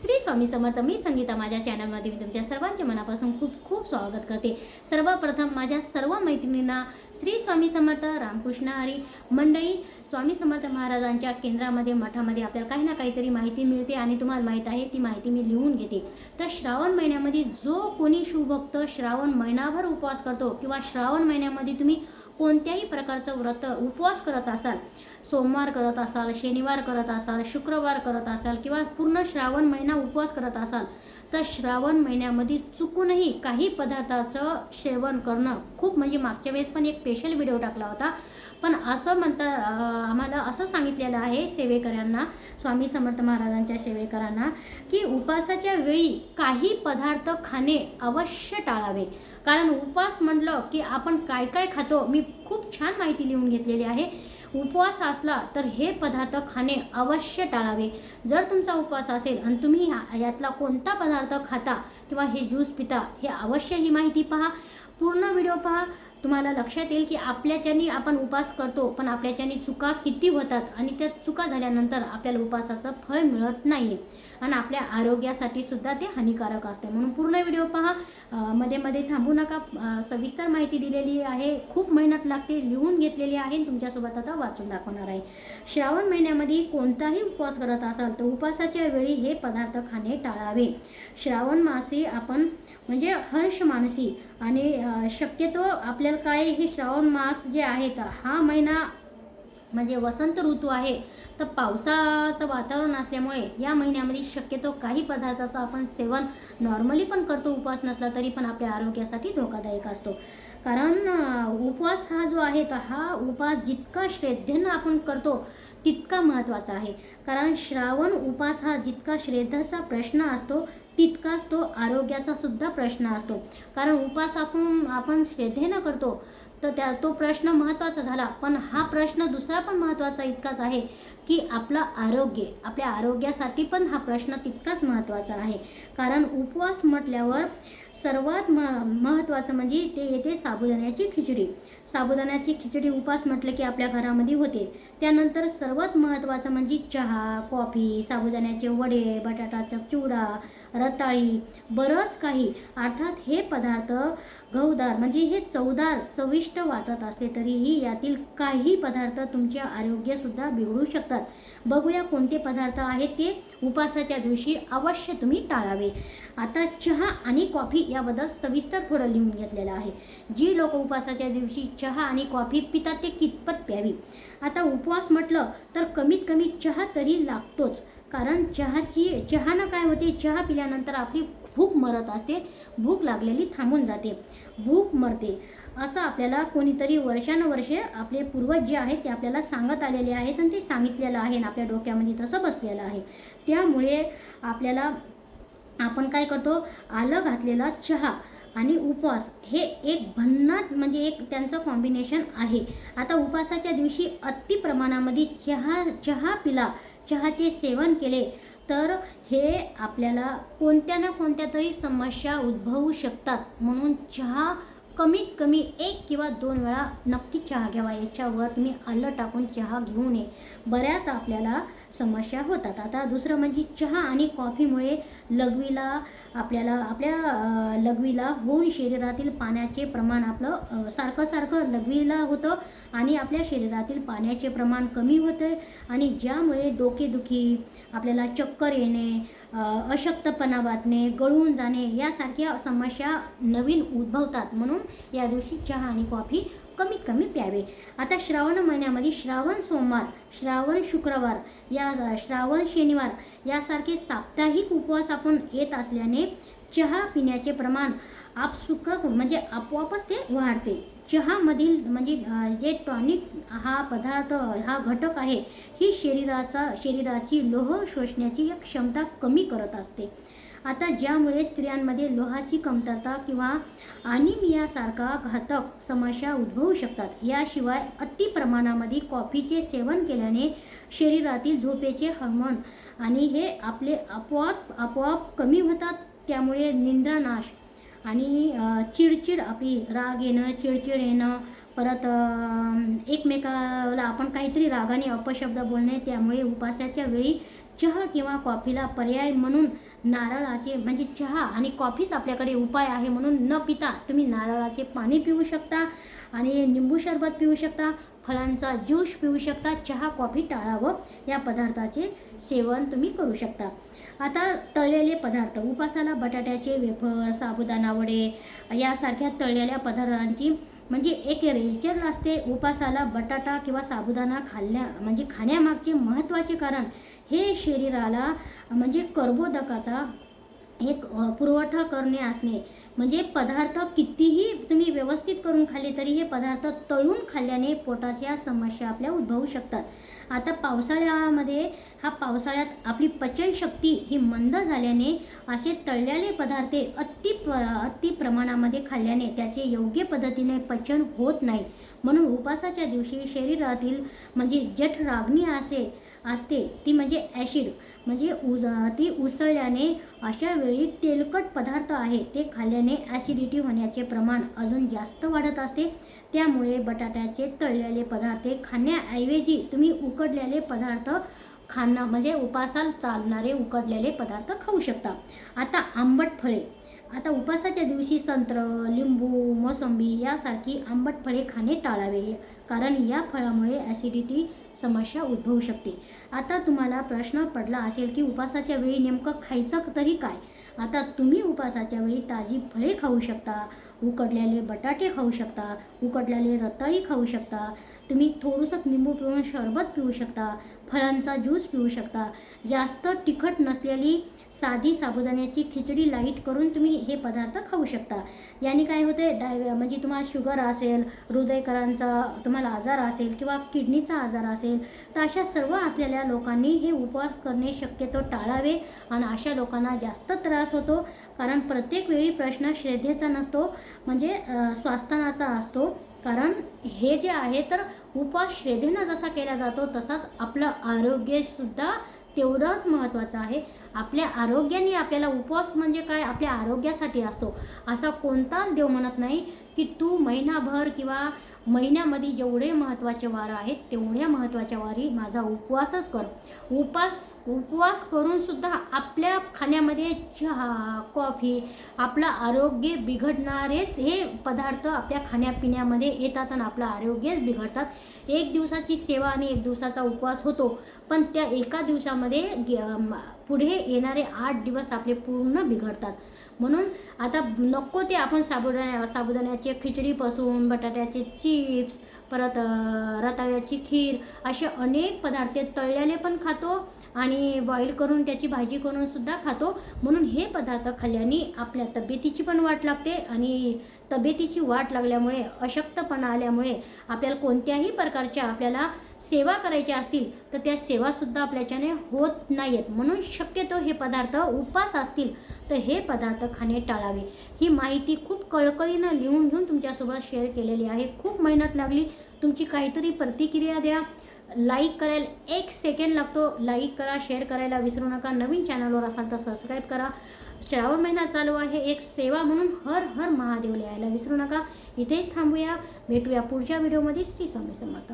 श्री स्वामी समर्थ मी संगीता माझ्या चॅनलमध्ये मी तुमच्या सर्वांचे मनापासून खूप खूप स्वागत करते. सर्वप्रथम माझ्या सर्व मैत्रिणींना श्री स्वामी समर्थ रामकृष्ण हरी मंडळी स्वामी समर्थ महाराजांच्या केंद्रामध्ये मठामध्ये आपल्याला काही ना काहीतरी माहिती मिळते आणि तुम्हाला माहीत आहे ती माहिती मी लिहून घेते. तर श्रावण महिन्यामध्ये जो कोणी शिवभक्त श्रावण महिनाभर उपवास करतो किंवा श्रावण महिन्यामध्ये तुम्ही कोणत्याही प्रकारचं व्रत उपवास करत असाल सोमवार करत असाल शनिवार करत असाल शुक्रवार करत असाल किंवा पूर्ण श्रावण महिना उपवास करत असाल तर श्रावण महिन्यामध्ये चुकूनही काही पदार्थाचं सेवन करणं खूप म्हणजे मागच्या वेळेस पण एक स्पेशल व्हिडिओ टाकला होता. पण असं म्हणता आम्हाला असं सांगितलेलं आहे सेवेकऱ्यांना स्वामी समर्थ महाराजांच्या सेवेकरांना की उपासाच्या वेळी काही पदार्थ खाणे अवश्य टाळावे. कारण उपवास म्हटलं की आपण काय काय खातो मी खूप छान माहिती लिहून घेतलेली आहे. उपवास असला तर हे पदार्थ खाणे अवश्य टाळावे. जर तुमचा उपवास असेल आणि तुम्ही ह्या- यातला कोणता पदार्थ खाता किंवा हे ज्यूस पिता हे अवश्य ही माहिती पहा. पूर्ण व्हिडिओ पहा. तुम्हाला लक्षात येईल की आपल्याच्यानी आपण उपास करतो पण आपल्याच्यानी चुका किती होतात आणि त्या चुका झाल्यानंतर आपल्याला उपासाचं फळ मिळत नाही आणि आपल्या आरोग्यासाठी सुद्धा ते हानिकारक असते. म्हणून पूर्ण व्हिडिओ पहा. मध्ये मध्ये थांबू नका. सविस्तर माहिती दिलेली आहे. खूप मेहनत लागते. लिहून घेतलेली आहे. आणि तुमच्यासोबत आता वाचून दाखवणार आहे. श्रावण महिन्यामध्ये कोणताही उपवास करत असाल तर उपवासाच्या वेळी हे पदार्थ खाणे टाळावे. श्रावण मासे आपण म्हणजे हर्ष मानसी आणि शक्यतो आपल्याला काय हे श्रावण मास जे आहे तर हा महिना म्हणजे वसंत ऋतू आहे तर पावसाचं वातावरण असल्यामुळे या महिन्यामध्ये शक्यतो काही पदार्थाचं आपण सेवन नॉर्मली पण करतो उपवास नसला तरी पण आपल्या आरोग्यासाठी धोकादायक असतो. कारण उपवास हा जो आहे तर हा उपवास जितका श्रद्धेनं आपण करतो तितका महत्त्वाचा आहे. कारण श्रावण उपास हा जितका श्रद्धाचा प्रश्न असतो तितकाच तो आरोग्याचा सुद्धा प्रश्न असतो. कारण उपास आपण आपण श्रद्धेनं करतो तर त्या तो प्रश्न महत्त्वाचा झाला. पण हा प्रश्न दुसरा पण महत्त्वाचा इतकाच आहे की आपलं आरोग्य आपल्या आरोग्यासाठी पण हा प्रश्न तितकाच महत्त्वाचा आहे. कारण उपवास म्हटल्यावर सर्वात म महत्त्वाचं म्हणजे ते येते साबुदाण्याची खिचडी. साबुदाण्याची खिचडी उपास म्हटलं की आपल्या घरामध्ये होते. त्यानंतर सर्वात महत्त्वाचं म्हणजे चहा कॉफी साबुदाण्याचे वडे बटाटाचा चिवडा रताळी बरंच काही. अर्थात हे पदार्थ गहूदार म्हणजे हे चवदार चविष्ट वाटत असले तरीही यातील काही पदार्थ तुमचे आरोग्यसुद्धा बिघडू शकतात. बघूया कोणते पदार्थ आहेत ते उपासाच्या दिवशी अवश्य तुम्ही टाळावे. आता चहा आणि कॉफी याबद्दल सविस्तर थोडं लिहून घेतलेलं आहे. जी लोक उपवासाच्या दिवशी चहा आणि कॉफी पितात ते कितपत प्यावी? आता उपवास म्हटलं तर कमीत कमी चहा तरी लागतोच. कारण चहाची चहानं काय होते? चहा पिल्यानंतर आपली भूक मरत असते भूक लागलेली थांबून जाते. भूक मरते. असं आपल्याला कोणीतरी वर्षानुवर्षे आपले पूर्वज जे आहेत ते आपल्याला सांगत आलेले आहेत आणि ते सांगितलेलं आहे आणि आपल्या डोक्यामध्ये तसं बसलेलं आहे. त्यामुळे आपल्याला आपण काय करतो? आलं घातलेला चहा आणि उपवास हे एक भन्नाट म्हणजे एक त्यांचं कॉम्बिनेशन आहे. आता उपवासाच्या दिवशी अति प्रमाणामध्ये चहा चहा पिला चहाचे सेवन केले तर हे आपल्याला कोणत्या ना कोणत्या तरी समस्या उद्भवू शकतात. म्हणून चहा कमीत कमी एक किंवा दोन वेळा नक्की चहा घ्यावा. याच्यावर तुम्ही आलं टाकून चहा घेऊ नये. बऱ्याच आपल्याला समस्या होतात. आता दुसरं म्हणजे चहा आणि कॉफीमुळे लघवीला आपल्याला आपल्या लघवीला होऊन शरीरातील पाण्याचे प्रमाण आपलं सारखं सारखं लघवीला होतं आणि आपल्या शरीरातील पाण्याचे प्रमाण कमी होते. आणि ज्यामुळे डोकेदुखी आपल्याला चक्कर येणे अशक्तपणा वाटणे गळून जाणे यासारख्या समस्या नवीन उद्भवतात. म्हणून या दिवशी चहा आणि कॉफी कमीत कमी प्यावे. आता श्रावण महिन्यामध्ये श्रावण सोमवार श्रावण शुक्रवार या श्रावण शनिवार यासारखे साप्ताहिक उपवास आपण येत असल्याने चहा पिण्याचे प्रमाण आपसुक म्हणजे आपोआपच ते वाढते. चहामधील म्हणजे जे टॉनिक हा पदार्थ हा घटक आहे ही शरीराचा शरीराची लोह शोषण्याची एक क्षमता कमी करत असते. आता ज्यामुळे स्त्रियांमध्ये लोहाची कमतरता किंवा अनिमियासारखा घातक समस्या उद्भवू शकतात याशिवाय अति प्रमाणामध्ये कॉफीचे सेवन केल्याने शरीरातील झोपेचे हार्मोन आणि हे आपले आपोआप आपोआप कमी होतात त्यामुळे निंद्रानाश आणि चिडचिड आपली राग येणं चिडचिड येणं परत एकमेकाला आपण काहीतरी रागाने अपशब्द बोलणे त्यामुळे उपासाच्या वेळी चहा किंवा कॉफीला पर्याय म्हणून नारळाचे म्हणजे चहा आणि कॉफीच आपल्याकडे उपाय आहे म्हणून न पिता तुम्ही नारळाचे पाणी पिऊ शकता आणि निंबू सरबत पिऊ शकता फळांचा ज्यूस पिऊ शकता चहा कॉफी टाळावं या पदार्थाचे सेवन तुम्ही करू शकता. आता तळलेले पदार्थ उपासाला बटाट्याचे वेफर साबुदाणा वडे यासारख्या तळलेल्या पदार्थांची म्हणजे एक रेलचेल असते उपासाला बटाटा किंवा साबुदाणा खाल्ल्या म्हणजे खाण्यामागचे महत्त्वाचे कारण हे शरीराला म्हणजे कर्बोदकाचा एक पुरवठा करणे असणे. म्हणजे पदार्थ कितीही तुम्ही व्यवस्थित करून खाल्ले तरी हे पदार्थ तळून खाल्ल्याने पोटाच्या समस्या आपल्या उद्भवू शकतात. आता पावसाळ्यामध्ये हा पावसाळ्यात आपली पचनशक्ती ही मंद झाल्याने असे तळलेले पदार्थ अति प अति प्रमाणामध्ये खाल्ल्याने त्याचे योग्य पद्धतीने पचन होत नाही. म्हणून उपासाच्या दिवशी शरीरातील म्हणजे जठराग्नी असे असते ती म्हणजे ॲसिड म्हणजे उज ती उसळल्याने अशा वेळी तेलकट पदार्थ आहे ते खाल्ल्याने ॲसिडिटी होण्याचे प्रमाण अजून जास्त वाढत असते. त्यामुळे बटाट्याचे तळलेले पदार्थ खाण्याऐवजी तुम्ही उकडलेले पदार्थ खाणं म्हणजे उपासाला चालणारे उकडलेले पदार्थ खाऊ शकता. आता आंबट फळे. आता उपासाच्या दिवशी संत्र लिंबू मोसंबी यासारखी आंबट फळे खाणे टाळावे कारण या फळामुळे ॲसिडिटी समस्या उद्भवू शकते. आता तुम्हाला प्रश्न पडला असेल की उपासाच्या वेळी नेमकं खायचं तरी काय? आता तुम्ही उपासाच्या वेळी ताजी फळे खाऊ शकता उकडलेले बटाटे खाऊ शकता उकडलेले रताळी खाऊ शकता. तुम्ही थोडंसं निंबू पिळून शरबत पिऊ शकता फळांचा ज्यूस पिऊ शकता. जास्त तिखट नसलेली साधी साबुदाण्याची खिचडी लाइट करून तुम्ही हे पदार्थ खाऊ शकता. याने काय होते डाय म्हणजे तुम्हाला शुगर असेल हृदयकरांचा तुम्हाला आजार असेल किंवा किडनीचा आजार असेल तर अशा सर्व असलेल्या लोकांनी हे उपवास करणे शक्यतो टाळावे आणि अशा लोकांना जास्त त्रास होतो. कारण प्रत्येक वेळी प्रश्न श्रद्धेचा नसतो म्हणजे स्वास्थानाचा असतो. कारण हे जे आहे तर उपवास श्रद्धेनं जसा केला जातो तसाच आपलं आरोग्यसुद्धा तेवढंच महत्त्वाचं आहे. आपल्या आरोग्याने आपल्याला उपवास म्हणजे काय? आपल्या आरोग्यासाठी असतो. असा कोणताच देव म्हणत नाही की तू महिनाभर किंवा महिन्यामध्ये जेवढे महत्त्वाचे वार आहेत तेवढ्या महत्त्वाच्या वारी माझा उपवासच कर. उपास उपवास करूनसुद्धा आपल्या खाण्यामध्ये चहा कॉफी आपलं आरोग्य बिघडणारेच हे पदार्थ आपल्या खाण्यापिण्यामध्ये येतात आणि आपलं आरोग्यच बिघडतात. एक दिवसाची सेवा आणि एक दिवसाचा उपवास होतो. पण त्या एका दिवसामध्ये गे- पुढे येणारे आठ दिवस आपले पूर्ण बिघडतात. म्हणून आता नको ते आपण साबुदाण्या साबुदाण्याचे खिचडीपासून बटाट्याचे चिप्स परत रताळ्याची खीर असे अनेक पदार्थ तळलेले पण खातो आणि बॉईल करून त्याची भाजी करून सुद्धा खातो. म्हणून हे पदार्थ खाल्ल्याने आपल्या तब्येतीची पण वाट लागते आणि तब्येतीची वाट लागल्यामुळे अशक्तपणा आल्यामुळे आपल्याला कोणत्याही प्रकारच्या आपल्याला सेवा करायच्या असतील तर त्या सेवासुद्धा आपल्याच्याने होत नाहीत म्हणून शक्यतो हे पदार्थ उपास असतील तर हे पदार्थ खाणे टाळावे. ही माहिती खूप कळकळीनं लिहून घेऊन तुमच्यासोबत शेअर केलेली आहे. खूप मेहनत लागली. तुमची काहीतरी प्रतिक्रिया द्या. लाईक करायला एक सेकंड लागतो. लाईक करा शेअर करायला विसरू नका. नवीन चॅनलवर असाल तर सबस्क्राईब करा. श्रावण महिना चालू आहे. एक सेवा म्हणून हर हर महादेव लिहायला विसरू नका. इथेच थांबूया. भेटूया पुढच्या व्हिडिओमध्ये श्री स्वामी समर्थ.